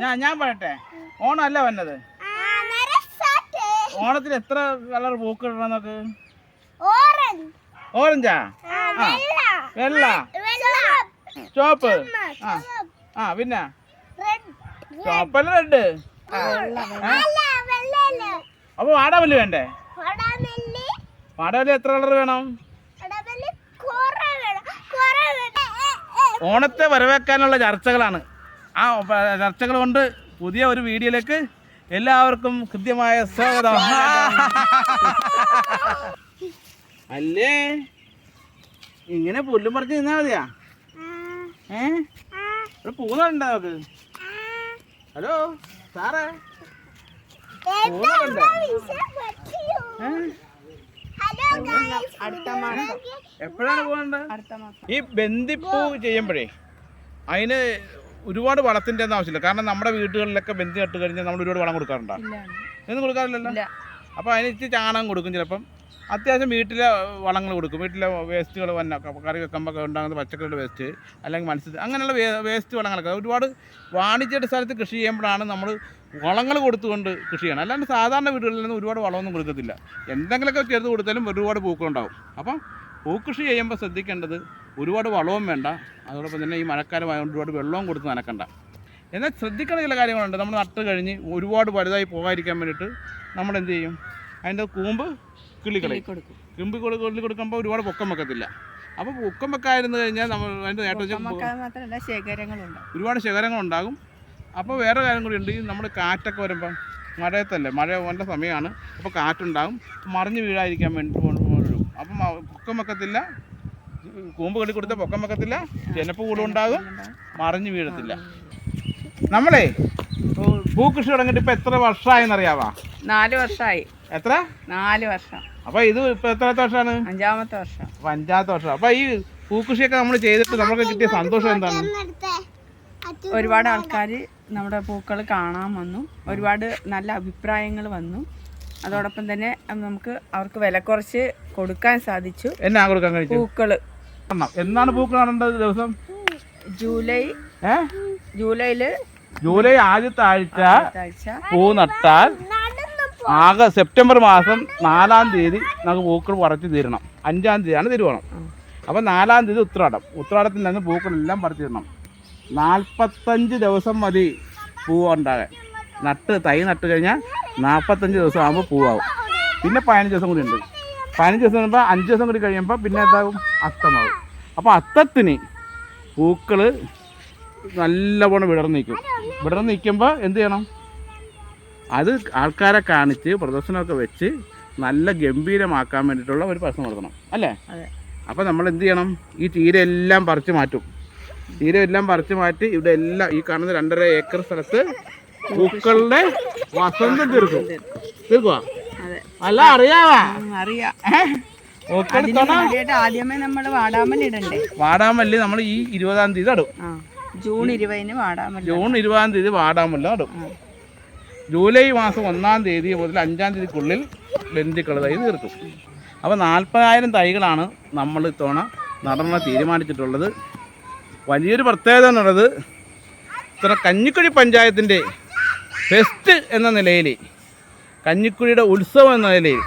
ഞാൻ ഞാൻ പറയട്ടെ. ഓണം അല്ല വന്നത്. ഓണത്തിന് എത്ര കളർ പൂക്കൾ ഇടണം നോക്ക് ഓറഞ്ച്. വെള്ള. ചുവപ്പ്. ചുമപ്പ്, ആ ആ പിന്നെ? റെഡ്? ചുവപ്പല്ല റെഡ് അപ്പൊ വാടാമല്ലി വേണ്ടേ? വടാമല്ലി എത്ര കളർ വേണം. ഓണത്തെ വരവേക്കാനുള്ള ചർച്ചകളാണ്. ആ ചർച്ചകൾ കൊണ്ട് പുതിയ ഒരു വീഡിയോയിലേക്ക് എല്ലാവർക്കും കൃത്യമായ സ്വാഗതം. അല്ലേ? ഇങ്ങനെ പുല്ലും പറിച്ച് നിന്നാ മതിയാ? ഏ? ഇവിടെ പൂന്നുണ്ടോ നോക്ക് ഹലോ സാറേ? എപ്പോഴാണ് പോകണ്ടത്? ഈ ബന്ദിപ്പൂ ചെയ്യുമ്പോഴേ അതിന് ഒരുപാട് വളത്തിന്റെ ഒന്നും ആവശ്യമില്ല. കാരണം നമ്മുടെ വീടുകളിലൊക്കെ ബന്ധി നട്ട് കഴിഞ്ഞാൽ നമ്മൾ ഒരുപാട് വളം കൊടുക്കാറുണ്ടോ? ഒന്നും കൊടുക്കാറില്ലല്ലോ? അപ്പോൾ അതിന് ഇച്ചിരി ചാണകം കൊടുക്കും ചിലപ്പം. അത്യാവശ്യം വീട്ടിലെ വളങ്ങൾ കൊടുക്കും. വീട്ടിലെ വേസ്റ്റുകൾ വന്ന കറി വെക്കുമ്പോൾ ഉണ്ടാകുന്ന പച്ചക്കറിയുടെ വേസ്റ്റ് അല്ലെങ്കിൽ മത്സ്യത്തിൽ അങ്ങനെയുള്ള വേസ്റ്റ് വളങ്ങളൊക്കെ. ഒരുപാട് വാണിജ്യാടിസ്ഥാനത്തിൽ കൃഷി ചെയ്യുമ്പോഴാണ് നമ്മൾ വളങ്ങൾ കൊടുത്തുകൊണ്ട് കൃഷി ചെയ്യണം. അല്ലാണ്ട് സാധാരണ വീടുകളിൽ നിന്ന് ഒരുപാട് വളമൊന്നും കൊടുക്കത്തില്ല. എന്തെങ്കിലുമൊക്കെ ചേർത്ത് കൊടുത്താലും ഒരുപാട് പൂക്കളുണ്ടാവും. അപ്പം പൂക്കൃഷി ചെയ്യുമ്പോൾ ശ്രദ്ധിക്കേണ്ടത് ഒരുപാട് വളവും വേണ്ട. അതോടൊപ്പം തന്നെ ഈ മഴക്കാലമായതുകൊണ്ട് ഒരുപാട് വെള്ളവും കൊടുത്ത് നനക്കണ്ട. എന്നാൽ ശ്രദ്ധിക്കേണ്ട ചില കാര്യങ്ങളുണ്ട്. നമ്മൾ നട്ട് കഴിഞ്ഞ് ഒരുപാട് വലുതായി പോകാതിരിക്കാൻ വേണ്ടിയിട്ട് നമ്മൾ എന്ത് ചെയ്യും? അതിന്റെ കൂമ്പ് കിള്ളിക്കളയും. കൊടുക്കും. കിളി കൊടുക്കുമ്പോൾ ഒരുപാട് പൊക്കം വെക്കത്തില്ല. അപ്പോൾ പൊക്കം വെക്കാതിരുന്ന് കഴിഞ്ഞാൽ നമ്മൾ അതിന്റെ നേട്ടം ഒരുപാട് ശേഖരങ്ങളുണ്ടാകും. അപ്പോൾ വേറെ കാര്യം കൂടി ഉണ്ട്. ഈ നമ്മൾ കാറ്റൊക്കെ വരുമ്പം മഴയത്തല്ലേ? മഴ പോകേണ്ട സമയമാണ്. അപ്പോൾ കാറ്റുണ്ടാകും. മറിഞ്ഞ് വീഴാതിരിക്കാൻ വേണ്ടി പോകും അപ്പം പൊക്കം വെക്കത്തില്ല. കൂമ്പ് കെട്ടി കൊടുത്ത പൊക്കം വെക്കത്തില്ല. ചെനപ്പ് കൂടുതൽ ഉണ്ടാകും. മറിഞ്ഞു വീഴത്തില്ല. നമ്മളേ പൂക്കൃഷി തുടങ്ങിയിട്ട് ഇപ്പൊ എത്ര വർഷമായെന്നറിയാവാ നാല് വർഷമായി എത്ര? നാല് വർഷം. അപ്പൊ ഇത് ഇപ്പൊ എത്രാമത്തെ വർഷമാണ് അഞ്ചാമത്തെ വർഷം. അപ്പം അഞ്ചാമത്തെ വർഷം. അപ്പൊ ഈ പൂക്കൃഷിയൊക്കെ നമ്മൾ ചെയ്തിട്ട് നമുക്ക് കിട്ടിയ സന്തോഷം എന്താണ്. ഒരുപാട് ആൾക്കാർ നമ്മുടെ പൂക്കൾ കാണാൻ വന്നു. ഒരുപാട് നല്ല അഭിപ്രായങ്ങൾ വന്നു. അതോടൊപ്പം തന്നെ നമുക്ക് അവർക്ക് വില കുറച്ച് കൊടുക്കാൻ സാധിച്ചു. എന്നാ കൊടുക്കാൻ കഴിച്ചു? പൂക്കൾ. എന്നാണ് പൂക്കൾ കാണേണ്ടത് ദിവസം? ജൂലൈ. ജൂലൈയിൽ ജൂലൈ ആദ്യത്തെ ആഴ്ച പൂ നട്ടാൽ ആകെ സെപ്റ്റംബർ മാസം നാലാം തീയതി നമുക്ക് പൂക്കൾ പറിച്ചു തീരണം. അഞ്ചാം തീയതിയാണ് തിരുവോണം. അപ്പോൾ നാലാം തീയതി ഉത്രാടം. ഉത്രാടത്തിൽ നിന്ന് പൂക്കളെല്ലാം പറിച്ചിടണം നാൽപ്പത്തഞ്ച് ദിവസം മതി പൂവ് ഉണ്ടാകാൻ നട്ട് തൈ നട്ട് കഴിഞ്ഞാൽ നാൽപ്പത്തഞ്ച് ദിവസം ആകുമ്പോൾ പൂവാകും പിന്നെ പതിനഞ്ച് ദിവസം കൂടി ഉണ്ട്. പതിനഞ്ച് ദിവസം കഴിയുമ്പോൾ അഞ്ച് ദിവസം കൂടി കഴിയുമ്പോൾ പിന്നെ എന്താകും അത്തമാകും അപ്പോൾ അത്തത്തിന് പൂക്കൾ നല്ലവണ്ണം വിടർന്ന് നിൽക്കും വിടർന്ന് നിൽക്കുമ്പോൾ എന്ത് ചെയ്യണം? അത് ആൾക്കാരെ കാണിച്ച് പ്രദർശനമൊക്കെ വെച്ച് നല്ല ഗംഭീരമാക്കാൻ വേണ്ടിയിട്ടുള്ള ഒരു പ്രശ്നം നടത്തണം. അല്ലേ? അപ്പോൾ നമ്മൾ എന്ത് ചെയ്യണം? ഈ തീരെല്ലാം എല്ലാം പറിച്ച് മാറ്റും. തീരെ എല്ലാം പറിച്ച് മാറ്റി ഇവിടെ എല്ലാം ഈ കാണുന്ന രണ്ടര ഏക്കർ സ്ഥലത്ത് പൂക്കളുടെ വസന്തം തീർക്കും. തീർക്കുവാ? അല്ല അറിയാവാ? അറിയാ. ആദ്യമേ നമ്മൾ വാടാമല്ലി ഇടണ്ടേ? വാടാമല്ലി നമ്മൾ ഈ ഇരുപതാം തീയതി നടും. ആ ജൂൺ ഇരുപതിന് വാടാമല്ലി ജൂൺ ഇരുപതാം തീയതി വാടാമല്ലി നടും. ജൂലൈ മാസം ഒന്നാം തീയതി മുതൽ അഞ്ചാം തീയതിക്കുള്ളിൽ ബന്ധുക്കൾ തൈ തീർക്കും. അപ്പോൾ നാൽപ്പതിനായിരം തൈകളാണ് നമ്മൾ ഇത്തവണ നടന്ന തീരുമാനിച്ചിട്ടുള്ളത്. വലിയൊരു പ്രത്യേകത എന്നുള്ളത് ഇത്ര കഞ്ഞിക്കുഴി പഞ്ചായത്തിന്റെ ഫെസ്റ്റ് എന്ന നിലയിൽ കഞ്ഞിക്കുഴിയുടെ ഉത്സവം എന്ന നിലയിൽ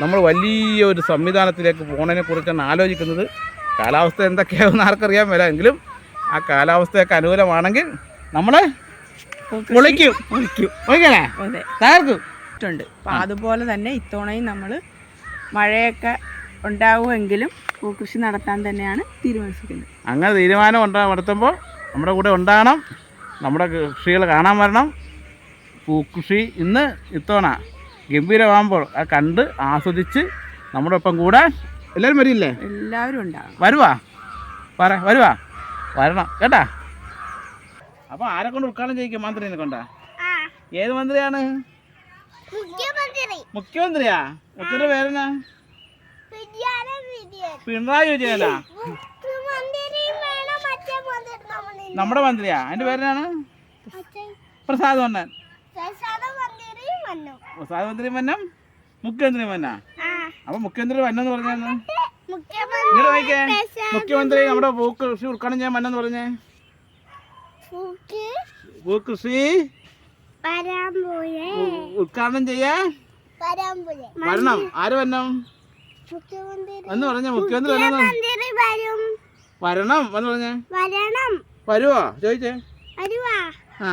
നമ്മൾ വലിയൊരു സംവിധാനത്തിലേക്ക് പോകുന്നതിനെ കുറിച്ചാണ് ആലോചിക്കുന്നത്. കാലാവസ്ഥ എന്തൊക്കെയാണെന്ന് ആർക്കറിയാൻ വരാം എങ്കിലും ആ കാലാവസ്ഥയൊക്കെ അനുകൂലമാണെങ്കിൽ നമ്മൾ പൊളിക്കും തകർക്കും. അപ്പം അതുപോലെ തന്നെ ഇത്തവണയും നമ്മൾ മഴയൊക്കെ ഉണ്ടാവുമെങ്കിലും പൂക്കൃഷി നടത്താൻ തന്നെയാണ് തീരുമാനിച്ചിരിക്കുന്നത്. അങ്ങനെ തീരുമാനം ഉണ്ടാ നടത്തുമ്പോൾ നമ്മുടെ കൂടെ ഉണ്ടാകണം. നമ്മുടെ കൃഷികൾ കാണാൻ വരണം. പൂക്കൃഷി ഇന്ന് ഇത്തവണ ഗംഭീരമാകുമ്പോൾ അത് കണ്ട് ആസ്വദിച്ച് നമ്മുടെ ഒപ്പം കൂടാൻ എല്ലാവരും വരില്ലേ? എല്ലാവരും ഉണ്ടാവും വരുവാ. പറ വരുവാ. വരണം കേട്ടാ? അപ്പോൾ ആരെ കൊണ്ട് ഉദ്ഘാടനം ചെയ്യിക്കും മന്ത്രിനെ കൊണ്ടാ? ആ, ഏത് മന്ത്രിയാണ്? മുഖ്യമന്ത്രി. മുഖ്യമന്ത്രിയാ? മുഖ്യമന്ത്രി പേരെന്നാ? പിണറായി വിജയനാ? നമ്മുടെ മന്ത്രിയാ? അതിന്റെ പേരെന്നാണ്? പ്രസാദ് മന്നൻ മന്ത്രി മന്നം മുഖ്യമന്ത്രി മന്ന. അപ്പൊ മുഖ്യമന്ത്രി മന്നെന്ന് പറഞ്ഞാന്ന് മുഖ്യമന്ത്രി നമ്മുടെ പൂക്ക് കൃഷി ഉദ്ഘാടനം ചെയ്യാൻ മന്നെന്ന് പറഞ്ഞേ. ഭൂകൃഷി ഉദ്ഘാടനം ചെയ്യാ പോയേ വരണം. ആര് വരണം? എന്ന് പറഞ്ഞ മുഖ്യമന്ത്രി വരണം വരണം എന്ന് പറഞ്ഞേ. വരണം. വരുവോ? ചോദിച്ചേ. വരുവാ. ആ.